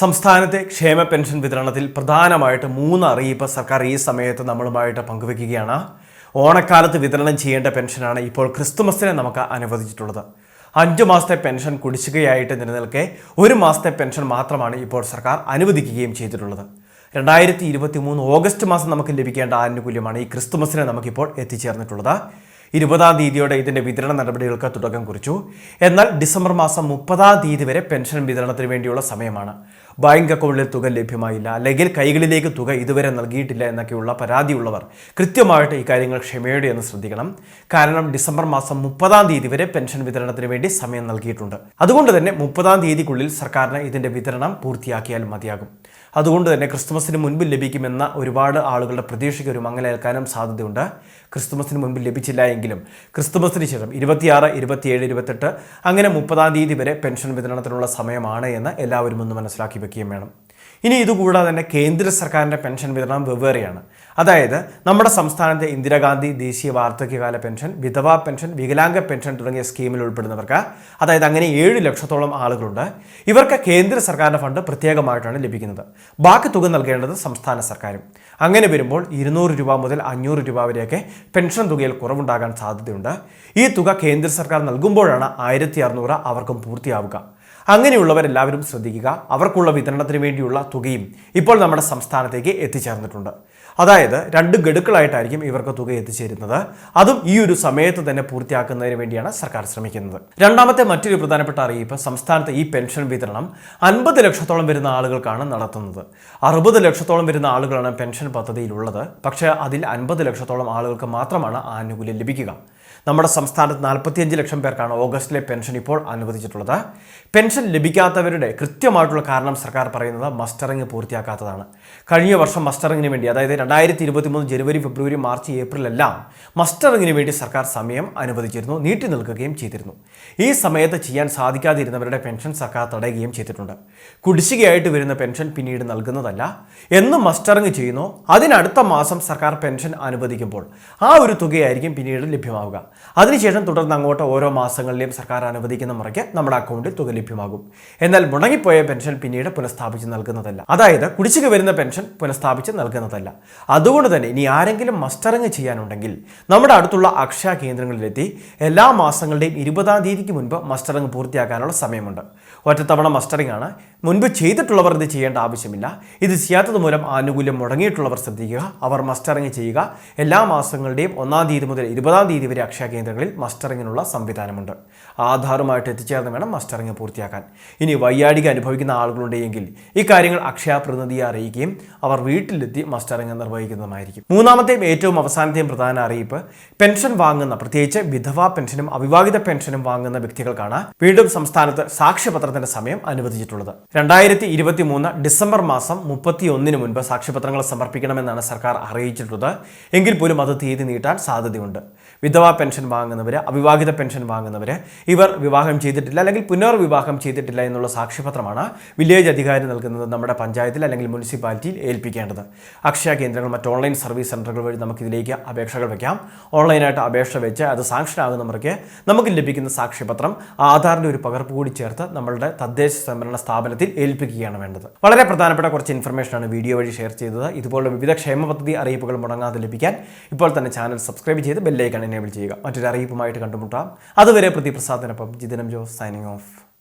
സംസ്ഥാനത്തെ ക്ഷേമ പെൻഷൻ വിതരണത്തിൽ പ്രധാനമായിട്ട് മൂന്ന് അറിയിപ്പ് സർക്കാർ ഈ സമയത്ത് നമ്മളുമായിട്ട് പങ്കുവെക്കുകയാണ്. ഓണക്കാലത്ത് വിതരണം ചെയ്യേണ്ട പെൻഷനാണ് ഇപ്പോൾ ക്രിസ്തുമസിനെ നമുക്ക് അനുവദിച്ചിട്ടുള്ളത്. അഞ്ചു മാസത്തെ പെൻഷൻ കുടിശ്ശികയായിട്ട് നിലനിൽക്കെ ഒരു മാസത്തെ പെൻഷൻ മാത്രമാണ് ഇപ്പോൾ സർക്കാർ അനുവദിക്കുകയും ചെയ്തിട്ടുള്ളത്. രണ്ടായിരത്തി ഇരുപത്തി മൂന്ന് ഓഗസ്റ്റ് മാസം നമുക്ക് ലഭിക്കേണ്ട ആനുകൂല്യമാണ് ഈ ക്രിസ്തുമസിനെ നമുക്കിപ്പോൾ എത്തിച്ചേർന്നിട്ടുള്ളത്. ഇരുപതാം തീയതിയോടെ ഇതിന്റെ വിതരണ നടപടികൾക്ക് തുടക്കം കുറിച്ചു. എന്നാൽ ഡിസംബർ മാസം മുപ്പതാം തീയതി വരെ പെൻഷൻ വിതരണത്തിന് വേണ്ടിയുള്ള സമയമാണ്. ബാങ്ക് അക്കൗണ്ടിൽ തുക ലഭ്യമായില്ല. അല്ലെങ്കിൽ കൈകളിലേക്ക് തുക ഇതുവരെ നൽകിയിട്ടില്ല എന്നൊക്കെയുള്ള പരാതിയുള്ളവർ കൃത്യമായിട്ട് ഈ കാര്യങ്ങൾ ക്ഷമയോടെ എന്ന് ശ്രദ്ധിക്കണം. കാരണം ഡിസംബർ മാസം മുപ്പതാം തീയതി വരെ പെൻഷൻ വിതരണത്തിന് വേണ്ടി സമയം നൽകിയിട്ടുണ്ട്. അതുകൊണ്ട് തന്നെ മുപ്പതാം തീയതിക്കുള്ളിൽ സർക്കാരിന് ഇതിന്റെ വിതരണം പൂർത്തിയാക്കിയാൽ മതിയാകും. അതുകൊണ്ട് തന്നെ ക്രിസ്തുമസിന് മുൻപ് ലഭിക്കുമെന്ന ഒരുപാട് ആളുകളുടെ പ്രതീക്ഷയ്ക്ക് ഒരു മങ്ങലേൽക്കാനും സാധ്യതയുണ്ട്. ക്രിസ്തുമസിന് മുൻപ് ലഭിച്ചില്ല എങ്കിലും ക്രിസ്തുമസിന് ശേഷം ഇരുപത്തിയാറ് ഇരുപത്തിയേഴ് ഇരുപത്തെട്ട് അങ്ങനെ മുപ്പതാം തീയതി വരെ പെൻഷൻ വിതരണത്തിനുള്ള സമയമാണ് എന്ന് എല്ലാവരും ഒന്ന് മനസ്സിലാക്കി വെക്കുകയും വേണം. ഇനി ഇതുകൂടാതെ തന്നെ കേന്ദ്ര സർക്കാരിന്റെ പെൻഷൻ വിതരണം വെവ്വേറെയാണ്. അതായത് നമ്മുടെ സംസ്ഥാനത്തെ ഇന്ദിരാഗാന്ധി ദേശീയ വാർദ്ധക്യകാല പെൻഷൻ വിധവാ പെൻഷൻ വികലാംഗ പെൻഷൻ തുടങ്ങിയ സ്കീമിൽ ഉൾപ്പെടുന്നവർക്ക് അതായത് അങ്ങനെ ഏഴ് ലക്ഷത്തോളം ആളുകളുണ്ട് ഇവർക്ക് കേന്ദ്ര സർക്കാരിന്റെ ഫണ്ട് പ്രത്യേകമായിട്ടാണ് ലഭിക്കുന്നത്. ബാക്കി തുക നൽകേണ്ടത് സംസ്ഥാന സർക്കാരും. അങ്ങനെ വരുമ്പോൾ ഇരുന്നൂറ് രൂപ മുതൽ അഞ്ഞൂറ് രൂപ വരെയൊക്കെ പെൻഷൻ തുകയിൽ കുറവുണ്ടാകാൻ സാധ്യതയുണ്ട്. ഈ തുക കേന്ദ്ര സർക്കാർ നൽകുമ്പോഴാണ് ആയിരത്തി അറുന്നൂറ് അവർക്കും പൂർത്തിയാവുക. അങ്ങനെയുള്ളവരെല്ലാവരും ശ്രദ്ധിക്കുക. അവർക്കുള്ള വിതരണത്തിന് വേണ്ടിയുള്ള തുകയും ഇപ്പോൾ നമ്മുടെ സംസ്ഥാനത്തേക്ക് എത്തിച്ചേർന്നിട്ടുണ്ട്. അതായത് രണ്ട് ഗഡുക്കളായിട്ടായിരിക്കും ഇവർക്ക് തുക എത്തിച്ചേരുന്നത്. അതും ഈ ഒരു സമയത്ത് തന്നെ പൂർത്തിയാക്കുന്നതിന് വേണ്ടിയാണ് സർക്കാർ ശ്രമിക്കുന്നത്. രണ്ടാമത്തെ മറ്റൊരു പ്രധാനപ്പെട്ട അറിയിപ്പ് സംസ്ഥാനത്തെ ഈ പെൻഷൻ വിതരണം അൻപത് ലക്ഷത്തോളം വരുന്ന ആളുകൾക്കാണ് നടത്തുന്നത്. അറുപത് ലക്ഷത്തോളം വരുന്ന ആളുകളാണ് പെൻഷൻ പദ്ധതിയിലുള്ളത്. പക്ഷേ അതിൽ അൻപത് ലക്ഷത്തോളം ആളുകൾക്ക് മാത്രമാണ് ആനുകൂല്യം ലഭിക്കുക. നമ്മുടെ സംസ്ഥാനത്ത് നാൽപ്പത്തിയഞ്ച് ലക്ഷം പേർക്കാണ് ഓഗസ്റ്റിലെ പെൻഷൻ ഇപ്പോൾ അനുവദിച്ചിട്ടുള്ളത്. പെൻഷൻ ലഭിക്കാത്തവരുടെ കൃത്യമായിട്ടുള്ള കാരണം സർക്കാർ പറയുന്നത് മസ്റ്ററിംഗ് പൂർത്തിയാക്കാത്തതാണ്. കഴിഞ്ഞ വർഷം മസ്റ്ററിങ്ങിന് വേണ്ടി അതായത് രണ്ടായിരത്തി ഇരുപത്തി മൂന്ന് ജനുവരി ഫെബ്രുവരി മാർച്ച് ഏപ്രിൽ എല്ലാം മസ്റ്ററിങ്ങിന് വേണ്ടി സർക്കാർ സമയം അനുവദിച്ചിരുന്നു നീട്ടി നിൽക്കുകയും ചെയ്തിരുന്നു. ഈ സമയത്ത് ചെയ്യാൻ സാധിക്കാതിരുന്നവരുടെ പെൻഷൻ സർക്കാർ തടയുകയും ചെയ്തിട്ടുണ്ട്. കുടിശ്ശികയായിട്ട് വരുന്ന പെൻഷൻ പിന്നീട് നൽകുന്നതല്ല. എന്ന് മസ്റ്ററിങ് ചെയ്യുന്നു. അതിനടുത്ത മാസം സർക്കാർ പെൻഷൻ അനുവദിക്കുമ്പോൾ ആ ഒരു തുകയായിരിക്കും പിന്നീട് ലഭ്യമാവുക. അതിനുശേഷം തുടർന്ന് അങ്ങോട്ട് ഓരോ മാസങ്ങളിലെയും സർക്കാർ അനുവദിക്കുന്ന മുറയ്ക്ക് നമ്മുടെ അക്കൗണ്ടിൽ തുക ലഭ്യമാകും. എന്നാൽ മുടങ്ങിപ്പോയ പെൻഷൻ പിന്നീട് പുനഃസ്ഥാപിച്ച് നൽകുന്നതല്ല. അതായത് കുടിശ്ശിക വരുന്ന പെൻഷൻ പുനഃസ്ഥാപിച്ച് നൽകുന്നതല്ല. അതുകൊണ്ട് തന്നെ ഇനി ആരെങ്കിലും മസ്റ്ററിങ് ചെയ്യാനുണ്ടെങ്കിൽ നമ്മുടെ അടുത്തുള്ള അക്ഷയ കേന്ദ്രങ്ങളിലെത്തി എല്ലാ മാസങ്ങളുടെയും ഇരുപതാം തീയതിക്ക് മുൻപ് മസ്റ്ററിങ് പൂർത്തിയാക്കാനുള്ള സമയമുണ്ട്. ഒറ്റത്തവണ മസ്റ്ററിംഗ് ആണ്. മുൻപ് ചെയ്തിട്ടുള്ളവർ ഇത് ചെയ്യേണ്ട ആവശ്യമില്ല. ഇത് ചെയ്യാത്തത് മൂലം ആനുകൂല്യം മുടങ്ങിയിട്ടുള്ളവർ ശ്രദ്ധിക്കുക. അവർ മസ്റ്ററിങ് ചെയ്യുക. എല്ലാ മാസങ്ങളുടെയും ഒന്നാം തീയതി മുതൽ ഇരുപതാം തീയതി വരെ അക്ഷയ കേന്ദ്രങ്ങളിൽ മസ്റ്ററിങ്ങിനുള്ള സംവിധാനമുണ്ട്. ആധാറുമായിട്ട് എത്തിച്ചേർന്ന് വേണം മസ്റ്ററിങ് പൂർത്തിയാക്കാൻ. ഇനി വയ്യാടിക അനുഭവിക്കുന്ന ആളുകളുണ്ടെങ്കിൽ ഇക്കാര്യങ്ങൾ കാര്യങ്ങൾ അക്ഷയ പ്രതിനിധിയെ അറിയിക്കുകയും അവർ വീട്ടിലെത്തി മസ്റ്ററിങ് നിർവഹിക്കുന്നതുമായിരിക്കും. മൂന്നാമത്തെയും ഏറ്റവും അവസാനത്തെയും പ്രധാന അറിയിപ്പ് പെൻഷൻ വാങ്ങുന്ന പ്രത്യേകിച്ച് വിധവാ പെൻഷനും അവിവാഹിത പെൻഷനും വാങ്ങുന്ന വ്യക്തികൾക്കാണ് വീണ്ടും സംസ്ഥാനത്ത് സാക്ഷ്യപത്രത്തിന്റെ സമയം അനുവദിച്ചിട്ടുള്ളത്. രണ്ടായിരത്തി ഇരുപത്തി മൂന്ന് ഡിസംബർ മാസം മുപ്പത്തി ഒന്നിന് മുൻപ് സാക്ഷ്യപത്രങ്ങൾ സമർപ്പിക്കണമെന്നാണ് സർക്കാർ അറിയിച്ചിട്ടുള്ളത്. എങ്കിൽ പോലും അത് തീയതി നീട്ടാൻ സാധ്യതയുണ്ട്. വിധവാ പെൻഷൻ വാങ്ങുന്നവർ അവിവാഹിത പെൻഷൻ വാങ്ങുന്നവർ ഇവർ വിവാഹം ചെയ്തിട്ടില്ല അല്ലെങ്കിൽ പുനർവിവാഹം ചെയ്തിട്ടില്ല എന്നുള്ള സാക്ഷ്യപത്രമാണ് വില്ലേജ് അധികാരി നൽകുന്നത് നമ്മുടെ പഞ്ചായത്തിൽ അല്ലെങ്കിൽ മുനിസിപ്പാലിറ്റിയിൽ ഏൽപ്പിക്കേണ്ടത്. അക്ഷയ കേന്ദ്രങ്ങൾ മറ്റ് ഓൺലൈൻ സർവീസ് സെന്ററുകൾ വഴി നമുക്ക് ഇതിലേക്ക് അപേക്ഷകൾ വയ്ക്കാം ഓൺലൈനായിട്ട് അപേക്ഷ വെച്ച് അത് ആകുന്ന നമുക്ക് ലഭിക്കുന്ന സാക്ഷ്യപത്രം ആധാറിന്റെ ഒരു പകർപ്പ് കൂടി ചേർത്ത് നമ്മളുടെ തദ്ദേശ സംവരണ സ്ഥാപനത്തിൽ ഏൽപ്പിക്കുകയാണ് വേണ്ടത്. വളരെ പ്രധാനപ്പെട്ട കുറച്ച് ഇൻഫർമേഷനാണ് വീഡിയോ വഴി ഷെയർ ചെയ്തത്. ഇതുപോലുള്ള വിവിധ ക്ഷേമ പദ്ധതി അറിയിപ്പുകൾ മുടങ്ങാതെ ലഭിക്കാൻ ഇപ്പോൾ തന്നെ ചാനൽ സബ്സ്ക്രൈബ് ചെയ്ത് ബെല്ലൈക്കൺ എനേബിൾ ചെയ്യുക. മറ്റൊരു അറിയിപ്പുമായിട്ട് കണ്ടുമുട്ടാം. അതുവരെ പ്രതിപ്രസാദിനൊപ്പം ജിതിനം ജോസ് സൈനിങ് ഓഫ്